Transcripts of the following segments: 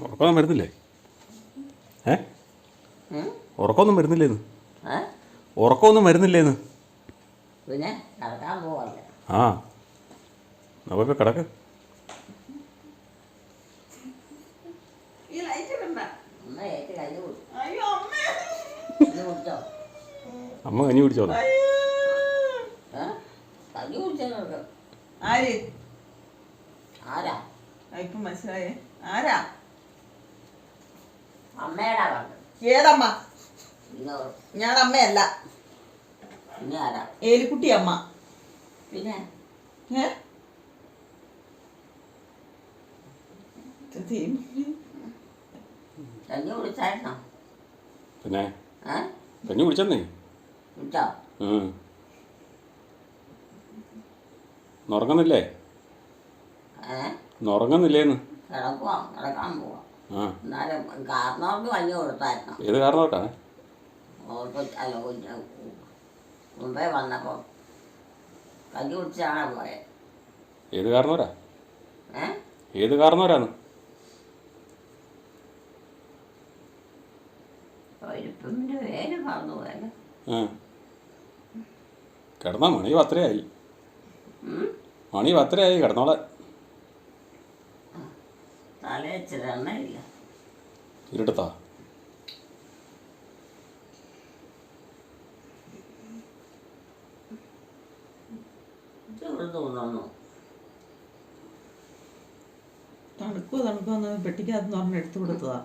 ഉറക്കമൊന്നും വരുന്നില്ലേ? ഏ? ഉറക്കമൊന്നും വരുന്നില്ലേന്ന്? ഉറക്കമൊന്നും വരുന്നില്ലേന്ന്? പിന്നെ നടക്കാൻ പോവല്ലേ. ആ. അപ്പോൾ കിടക്ക്. അമ്മ കഞ്ഞി കുടിച്ചു അയ്യോ അമ്മേ. കുടിച്ചോ? അമ്മ കഞ്ഞി കുടിച്ചോ? ആര്? ഇപ്പൊ മനസ്സിലായേ. ആരാ? അമ്മയുടെ കണ്ടു ഏതമ്മ? ഞാൻ അമ്മയല്ല പിന്നെ? ആരാ ഏലിക്കുട്ടി അമ്മ പിന്നെ കഞ്ഞി കുടിച്ചായിരുന്നോ? പിന്നെ? കഞ്ഞി കുടിച്ചെന്നേ കുടിച്ചോ. ഉറങ്ങുന്നില്ലേ? ഉറങ്ങുന്നില്ലേന്ന്? കിടക്കുവാ കിടക്കാൻ പോവാ. എന്നാലും കൊടുത്തായിരുന്നോ. ഏത് കാരണമായിട്ടാണ് ഓർക്ക് അല്ല കുഞ്ഞ് മുമ്പേ വന്നപ്പോൾ കഞ്ഞി കുടിച്ചാണ് പോയത് ഏത് ഏ? ഏത് ആ. കിടന്നാ മണി പത്രയായി. മണി പത്രയായി കിടന്നോളെ. തലയിച്ചിട്ട് എണ്ണയില്ല ഇരുട്ടത്താ? തോന്നുന്നു. പെട്ടിക്കകത്ത് പറഞ്ഞ് എടുത്തു കൊടുത്തതാ.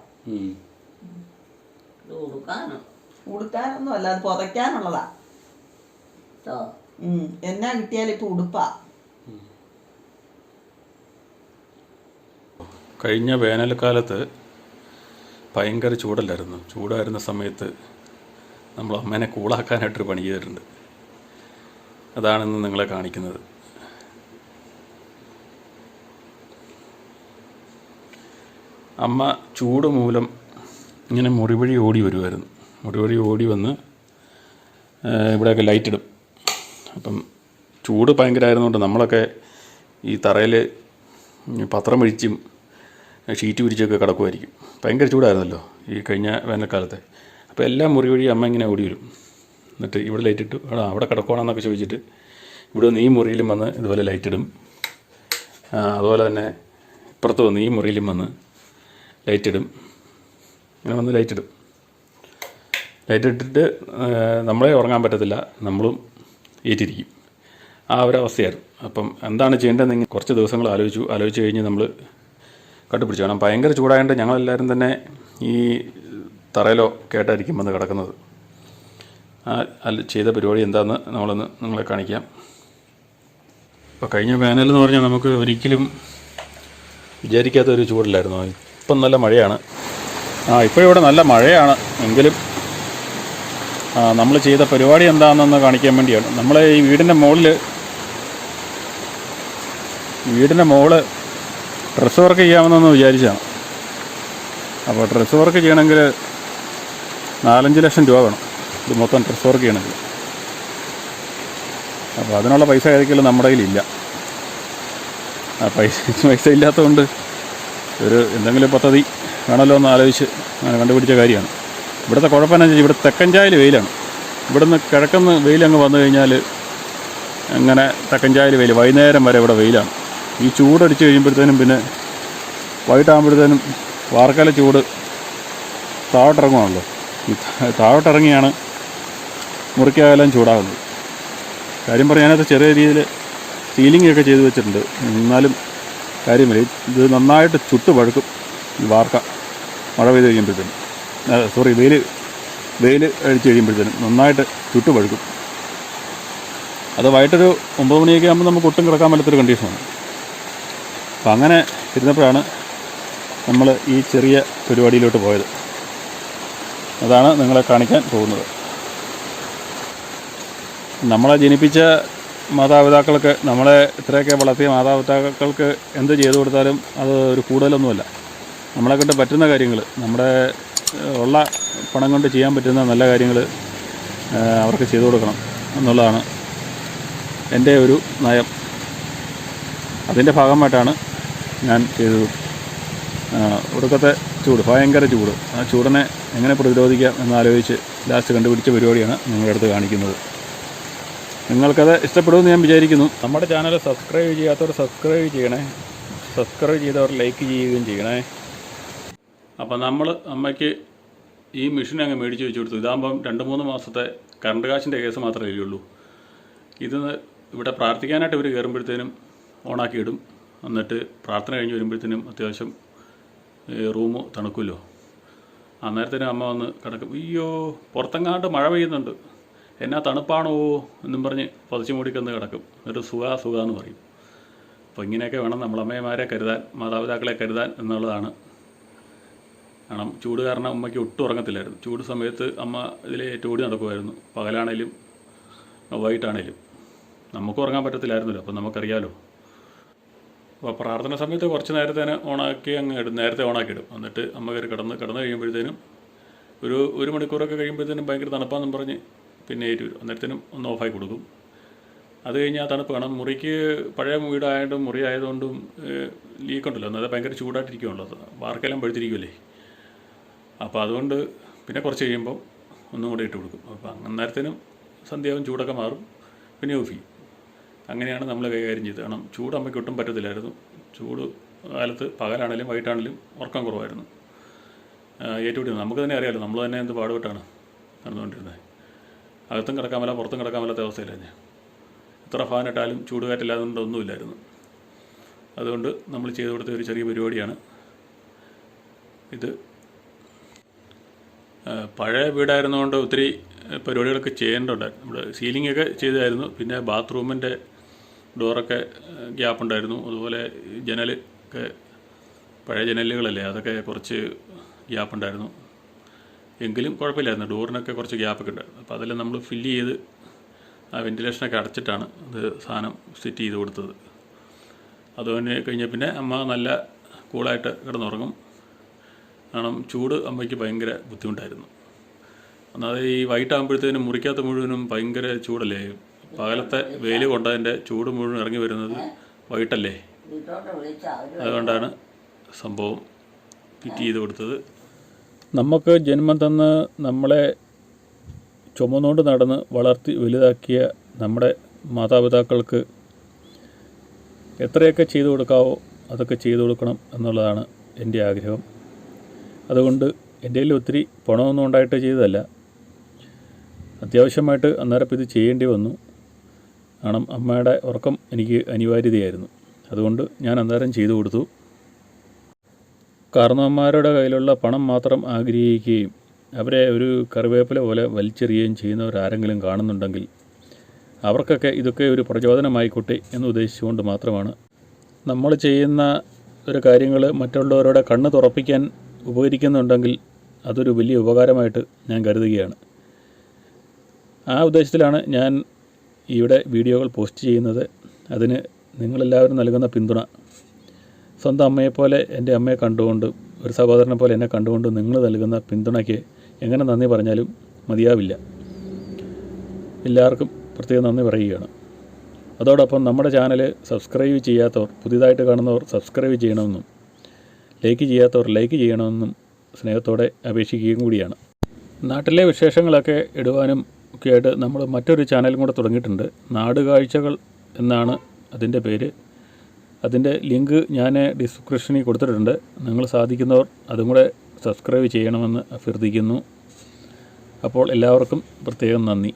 ഉടുക്കാനൊന്നും അല്ല അത് പുതയ്ക്കാനുള്ളതാ. എന്നാ കിട്ടിയാലും ഇപ്പൊ ഉടുപ്പാ. കഴിഞ്ഞ വേനൽക്കാലത്ത് ഭയങ്കര ചൂടല്ലായിരുന്നു. ചൂടായിരുന്ന സമയത്ത് നമ്മൾ അമ്മേനെ കൂളാക്കാനായിട്ടൊരു പണി ചെയ്തിട്ടുണ്ട്. അതാണെന്ന് നിങ്ങളെ കാണിക്കുന്നത്. അമ്മ ചൂട് മൂലം ഇങ്ങനെ മുറിവഴി ഓടി വരുമായിരുന്നു മുറിവഴി ഓടി വന്ന് ഇവിടെയൊക്കെ ലൈറ്റ് ഇടും. അപ്പം ചൂട് ഭയങ്കരമായിരുന്നുകൊണ്ട് നമ്മളൊക്കെ ഈ തറയിൽ പത്രം വിരിച്ചും ഷീറ്റ് വിരിച്ചൊക്കെ കിടക്കുമായിരിക്കും. ഭയങ്കര ചൂടായിരുന്നല്ലോ ഈ കഴിഞ്ഞ വേനൽക്കാലത്തെ. അപ്പോൾ എല്ലാം മുറി വഴി അമ്മ ഇങ്ങനെ ഓടി വരും. എന്നിട്ട് ഇവിടെ ലൈറ്റ് ഇട്ടു. ആ അവിടെ കിടക്കുവാണെന്നൊക്കെ ചോദിച്ചിട്ട് ഇവിടെ നീ ഈ മുറിയിലും വന്ന് ഇതുപോലെ ലൈറ്റ് ഇടും. അതുപോലെ തന്നെ ഇപ്പുറത്ത് വന്ന് ഈ മുറിയിലും വന്ന് ലൈറ്റ് ഇടും. ഇങ്ങനെ വന്ന് ലൈറ്റ് ഇടും. ലൈറ്റ് ഇട്ടിട്ട് നമ്മളെ ഉറങ്ങാൻ പറ്റത്തില്ല. നമ്മളും ഏറ്റിരിക്കും ആ ഒരവസ്ഥയായിരുന്നു അപ്പം എന്താണ് ചെയ്യേണ്ടതെന്ന് കുറച്ച് ദിവസങ്ങൾ ആലോചിച്ചു. ആലോചിച്ച് കഴിഞ്ഞ് നമ്മൾ കണ്ടുപിടിച്ചു. കാരണം ഭയങ്കര ചൂടായതുകൊണ്ട് ഞങ്ങളെല്ലാവരും തന്നെ ഈ തറയിലോ കേട്ടായിരിക്കും വന്ന് കിടക്കുന്നത്. ആ ചെയ്ത പരിപാടി എന്താണെന്ന് നമ്മളൊന്ന് നിങ്ങളെ കാണിക്കാം. ഇപ്പോൾ കഴിഞ്ഞ വേനൽ എന്ന് പറഞ്ഞാൽ നമുക്ക് ഒരിക്കലും വിചാരിക്കാത്ത ഒരു ചൂടില്ലായിരുന്നു ഇപ്പം നല്ല മഴയാണ്. ആ ഇപ്പോൾ ഇവിടെ നല്ല മഴയാണ് എങ്കിലും നമ്മൾ ചെയ്ത പരിപാടി എന്താണെന്ന് കാണിക്കാൻ വേണ്ടിയാണ്. നമ്മളെ ഈ വീടിന്റെ മുകളിൽ വീടിന്റെ മുകളിൽ ഡ്രസ്സ് വർക്ക് ചെയ്യാമെന്നൊന്ന് വിചാരിച്ചാണ് അപ്പോൾ ഡ്രസ്സ് വർക്ക് ചെയ്യണമെങ്കിൽ നാലഞ്ച് ലക്ഷം രൂപ വേണം. ഇത് മൊത്തം ഡ്രസ്സ് വർക്ക് ചെയ്യണമെങ്കിൽ. അപ്പോൾ അതിനുള്ള പൈസ ഏതൊക്കെയുള്ള നമ്മുടെ കയ്യിലില്ല. ആ പൈസ പൈസ ഇല്ലാത്തതുകൊണ്ട് ഒരു എന്തെങ്കിലും പദ്ധതി വേണമല്ലോ എന്ന് ആലോചിച്ച് അങ്ങനെ കണ്ടുപിടിച്ച കാര്യമാണ്. ഇവിടുത്തെ കുഴപ്പമെന്നു വെച്ചാൽ ഇവിടെ തെക്കഞ്ചായൽ വെയിലാണ്. ഇവിടുന്ന് കിഴക്കുന്ന് വെയിലങ്ങ് വന്നു കഴിഞ്ഞാൽ അങ്ങനെ തെക്കഞ്ചായൽ വെയിൽ വൈകുന്നേരം വരെ ഇവിടെ വെയിലാണ്. ഈ ചൂടടിച്ച് കഴിയുമ്പോഴത്തേനും പിന്നെ വൈകിട്ടാകുമ്പോഴത്തേനും വാർക്കല ചൂട് താഴോട്ടിറങ്ങുവാണല്ലോ. ഈ താഴോട്ടിറങ്ങിയാണ് മുറിക്കാകാലം ചൂടാകുന്നത്. കാര്യം പറയാനകത്ത് ചെറിയ രീതിയിൽ സീലിംഗ് ഒക്കെ ചെയ്ത് വെച്ചിട്ടുണ്ട്. എന്നാലും കാര്യമില്ല. ഇത് നന്നായിട്ട് ചുട്ട് പഴുക്കും ഈ വാർക്ക മഴ പെയ്ത് കഴിയുമ്പോഴത്തേനും. സോറി വെയിൽ വെയിൽ അടിച്ച് കഴിയുമ്പോഴത്തേനും നന്നായിട്ട് ചുട്ട് പഴുക്കും. അത് വൈകിട്ടൊരു ഒമ്പത് മണിയൊക്കെ ആകുമ്പോൾ നമുക്ക് ഒട്ടും കിടക്കാൻ പറ്റാത്തൊരു കണ്ടീഷനാണ് അപ്പം അങ്ങനെ ഇരുന്നപ്പോഴാണ് നമ്മൾ ഈ ചെറിയ പരിപാടിയിലോട്ട് പോയത്. അതാണ് നിങ്ങളെ കാണിക്കാൻ പോകുന്നത്. നമ്മളെ ജനിപ്പിച്ച മാതാപിതാക്കൾക്ക് നമ്മളെ ഇത്രയൊക്കെ വളർത്തിയ മാതാപിതാക്കൾക്ക് എന്ത് ചെയ്തു കൊടുത്താലും അത് ഒരു കൂടുതലൊന്നുമല്ല. നമ്മളെ കൊണ്ട് പറ്റുന്ന കാര്യങ്ങൾ നമ്മുടെ ഉള്ള പണം കൊണ്ട് ചെയ്യാൻ പറ്റുന്ന നല്ല കാര്യങ്ങൾ അവർക്ക് ചെയ്തു കൊടുക്കണം എന്നുള്ളതാണ് എന്റെ ഒരു നയം. അതിന്റെ ഭാഗമായിട്ടാണ് ഞാൻ ചെയ്തത്. ഒടുക്കത്തെ ചൂട് ഭയങ്കര ചൂട്. ആ ചൂടിനെ എങ്ങനെ പ്രതിരോധിക്കാം എന്നാലോചിച്ച് ലാസ്റ്റ് കണ്ടുപിടിച്ച പരിപാടിയാണ് നിങ്ങളുടെ അടുത്ത് കാണിക്കുന്നത്. നിങ്ങൾക്കത് ഇഷ്ടപ്പെടുമെന്ന് ഞാൻ വിചാരിക്കുന്നു. നമ്മുടെ ചാനൽ സബ്സ്ക്രൈബ് ചെയ്യാത്തവർ സബ്സ്ക്രൈബ് ചെയ്യണേ. സബ്സ്ക്രൈബ് ചെയ്തവർ ലൈക്ക് ചെയ്യുകയും ചെയ്യണേ. അപ്പം നമ്മൾ അമ്മയ്ക്ക് ഈ മെഷീൻ അങ്ങ് മേടിച്ച് വെച്ച് കൊടുത്തു. ഇതാകുമ്പം രണ്ട് മൂന്ന് മാസത്തെ കറണ്ട് കാശിന്റെ കേസ് മാത്രമേ ഇല്ലുള്ളൂ ഇത് ഇവിടെ പ്രാർത്ഥിക്കാനായിട്ട് ഇവർ കയറുമ്പോഴത്തേനും ഓണാക്കി ഇടും എന്നിട്ട് പ്രാർത്ഥന കഴിഞ്ഞ് വരുമ്പോഴത്തേനും അത്യാവശ്യം റൂം തണുക്കുമല്ലോ. അന്നേരത്തിന് അമ്മ വന്ന് കിടക്കും അയ്യോ പുറത്തെങ്ങാണ്ട് മഴ പെയ്യുന്നുണ്ട്. എന്നാ തണുപ്പാണോ? എന്നും പറഞ്ഞ് പതിച്ചു മൂടിക്കന്ന് കിടക്കും. ഒരു സുഖ സുഖ എന്ന് പറയും. അപ്പോൾ ഇങ്ങനെയൊക്കെ വേണം നമ്മൾ അമ്മമാരെ കരുതാൻ മാതാപിതാക്കളെ കരുതാൻ എന്നുള്ളതാണ്. കാരണം ചൂട് കാരണം അമ്മയ്ക്ക് ഒട്ടും ഉറങ്ങത്തില്ലായിരുന്നു. ചൂട് സമയത്ത് അമ്മ ഇതിലെ ഓടി നടക്കുമായിരുന്നു. പകലാണേലും വൈകിട്ടാണേലും. നമുക്ക് ഉറങ്ങാൻ പറ്റത്തില്ലായിരുന്നല്ലോ. അപ്പം നമുക്കറിയാലോ അപ്പോൾ പ്രാർത്ഥന സമയത്ത് കുറച്ച് നേരത്തേന് ഓണാക്കി അങ്ങ് ഇടും. നേരത്തെ ഓണാക്കി ഇടും എന്നിട്ട് അമ്മ കയറി കിടന്ന് കിടന്ന് കഴിയുമ്പോഴത്തേനും ഒരു ഒരു മണിക്കൂറൊക്കെ കഴിയുമ്പോഴത്തേനും ഭയങ്കര തണുപ്പാന്നും പറഞ്ഞ് പിന്നെ ഏറ്റു വരും. അന്നേരത്തേനും ഒന്ന് ഓഫാക്കി കൊടുക്കും. അത് കഴിഞ്ഞാൽ തണുപ്പ് കാണാം. മുറിക്ക് പഴയ വീടായതുകൊണ്ടും മുറി ആയതുകൊണ്ടും ലീക്ക് ഉണ്ടല്ലോ. അന്നേരം ഭയങ്കര ചൂടായിട്ടിരിക്കുമല്ലോ വാർക്കെല്ലാം പഴുത്തിരിക്കുമല്ലേ അപ്പോൾ അതുകൊണ്ട് പിന്നെ കുറച്ച് കഴിയുമ്പം ഒന്നും കൂടെ ഇട്ട് കൊടുക്കും. അപ്പോൾ അന്നേരത്തേനും സന്ധ്യാവും ചൂടൊക്കെ മാറും. പിന്നെ ഓഫ് ചെയ്യും. അങ്ങനെയാണ് നമ്മൾ കൈകാര്യം ചെയ്തത്. കാരണം ചൂട് അമ്മയ്ക്ക് ഒട്ടും പറ്റത്തില്ലായിരുന്നു. ചൂട് കാലത്ത് പകലാണേലും വൈകിട്ടാണേലും ഉറക്കം കുറവായിരുന്നു. ഏറ്റുപിടിക്കുന്നത് നമുക്ക് തന്നെ അറിയാമല്ലോ നമ്മൾ തന്നെ എന്ത് പാടുപെട്ടാണ് നടന്നുകൊണ്ടിരുന്നത്. അകത്തും കിടക്കാൻ മേല പുറത്തും കിടക്കാൻ മേലാത്ത അവസ്ഥയിലായിരുന്നു എത്ര ഫാൻ ഇട്ടാലും ചൂടുകാറ്റില്ലാതെ കൊണ്ട് ഒന്നുമില്ലായിരുന്നു. അതുകൊണ്ട് നമ്മൾ ചെയ്തു കൊടുത്ത ഒരു ചെറിയ പരിപാടിയാണ് ഇത്. പഴയ വീടായിരുന്നുകൊണ്ട് ഒത്തിരി പരിപാടികളൊക്കെ ചെയ്യേണ്ടതുണ്ടായിരുന്നു നമ്മുടെ സീലിംഗ് ഒക്കെ ചെയ്തായിരുന്നു പിന്നെ ബാത്റൂമിന്റെ ഡോറൊക്കെ ഗ്യാപ്പ് ഉണ്ടായിരുന്നു അതുപോലെ ജനൽ ഒക്കെ പഴയ ജനലുകളല്ലേ അതൊക്കെ കുറച്ച് ഗ്യാപ്പ് ഉണ്ടായിരുന്നു എങ്കിലും കുഴപ്പമില്ലായിരുന്നു. ഡോറിനൊക്കെ കുറച്ച് ഗ്യാപ്പൊക്കെ ഉണ്ടായിരുന്നു അപ്പോൾ അതെല്ലാം നമ്മൾ ഫില്ല് ചെയ്ത് ആ വെന്റിലേഷനൊക്കെ അടച്ചിട്ടാണ് ഇത് സാധനം സെറ്റ് ചെയ്ത് കൊടുത്തത്. അതുകൊണ്ട് കഴിഞ്ഞ പിന്നെ അമ്മ നല്ല കൂളായിട്ട് കിടന്നുറങ്ങും. കാരണം ചൂട് അമ്മയ്ക്ക് ഭയങ്കര ബുദ്ധിമുട്ടായിരുന്നു. എന്നാൽ ഈ വൈകിട്ടാകുമ്പോഴത്തേനും മുറിക്കകത്ത് മുഴുവനും ഭയങ്കര ചൂടല്ലേ? പകലത്തെ വെയിൽ കൊണ്ടതിന്റെ ചൂട് മുഴുവൻ ഇറങ്ങി വരുന്നത് വൈകിട്ടല്ലേ? അതുകൊണ്ടാണ് സംഭവം ഫിറ്റ് ചെയ്ത് കൊടുത്തത്. നമുക്ക് ജന്മം തന്ന് നമ്മളെ ചുമന്നുകൊണ്ട് നടന്ന് വളർത്തി വലുതാക്കിയ നമ്മുടെ മാതാപിതാക്കൾക്ക് എത്രയൊക്കെ ചെയ്തു കൊടുക്കാവോ അതൊക്കെ ചെയ്തു കൊടുക്കണം എന്നുള്ളതാണ് എന്റെ ആഗ്രഹം. അതുകൊണ്ട് എന്റെ കയ്യിൽ ഒത്തിരി പണമൊന്നും ഉണ്ടായിട്ട് ചെയ്തതല്ല. അത്യാവശ്യമായിട്ട് അന്നേരം ഇത് ചെയ്യേണ്ടി വന്നു. കാരണം അമ്മയുടെ ഉറക്കം എനിക്ക് അനിവാര്യതയായിരുന്നു. അതുകൊണ്ട് ഞാൻ അന്നേരം ചെയ്തു കൊടുത്തു. കാരണവന്മാരുടെ കയ്യിലുള്ള പണം മാത്രം ആഗ്രഹിക്കുകയും അവരെ ഒരു കറിവേപ്പില പോലെ വലിച്ചെറിയുകയും ചെയ്യുന്നവരാരെങ്കിലും കാണുന്നുണ്ടെങ്കിൽ അവർക്കൊക്കെ ഇതൊക്കെ ഒരു പ്രചോദനമായിക്കോട്ടെ എന്ന് ഉദ്ദേശിച്ചുകൊണ്ട് മാത്രമാണ്. നമ്മൾ ചെയ്യുന്ന ഒരു കാര്യങ്ങൾ മറ്റുള്ളവരുടെ കണ്ണ് തുറപ്പിക്കാൻ ഉപകരിക്കുന്നുണ്ടെങ്കിൽ അതൊരു വലിയ ഉപകാരമായിട്ട് ഞാൻ കരുതുകയാണ്. ആ ഉദ്ദേശത്തിലാണ് ഞാൻ ഇവിടെ വീഡിയോകൾ പോസ്റ്റ് ചെയ്യുന്നത് അതിന് നിങ്ങളെല്ലാവരും നൽകുന്ന പിന്തുണ. സ്വന്തം അമ്മയെപ്പോലെ എന്റെ അമ്മയെ കണ്ടുകൊണ്ട് ഒരു സഹോദരനെ പോലെ എന്നെ കണ്ടുകൊണ്ട് നിങ്ങൾ നൽകുന്ന പിന്തുണയ്ക്ക് എങ്ങനെ നന്ദി പറഞ്ഞാലും മതിയാവില്ല. എല്ലാവർക്കും പ്രത്യേകം നന്ദി പറയുകയാണ്. അതോടൊപ്പം നമ്മുടെ ചാനൽ സബ്സ്ക്രൈബ് ചെയ്യാത്തവർ പുതിയതായിട്ട് കാണുന്നവർ സബ്സ്ക്രൈബ് ചെയ്യണമെന്നും ലൈക്ക് ചെയ്യാത്തവർ ലൈക്ക് ചെയ്യണമെന്നും സ്നേഹത്തോടെ അപേക്ഷിക്കുകയും കൂടിയാണ്. നാട്ടിലെ വിശേഷങ്ങളൊക്കെ ഇടുവാനും ഒക്കെ ആയിട്ട് നമ്മൾ മറ്റൊരു ചാനലും കൂടെ തുടങ്ങിയിട്ടുണ്ട്. നാട് കാഴ്ചകൾ എന്നാണ് അതിന്റെ പേര്. അതിന്റെ ലിങ്ക് ഞാൻ ഡിസ്ക്രിപ്ഷനിൽ കൊടുത്തിട്ടുണ്ട്. നിങ്ങൾ സാധിക്കുന്നവർ അതും കൂടെ സബ്സ്ക്രൈബ് ചെയ്യണമെന്ന് അഭ്യർത്ഥിക്കുന്നു. അപ്പോൾ എല്ലാവർക്കും പ്രത്യേകം നന്ദി.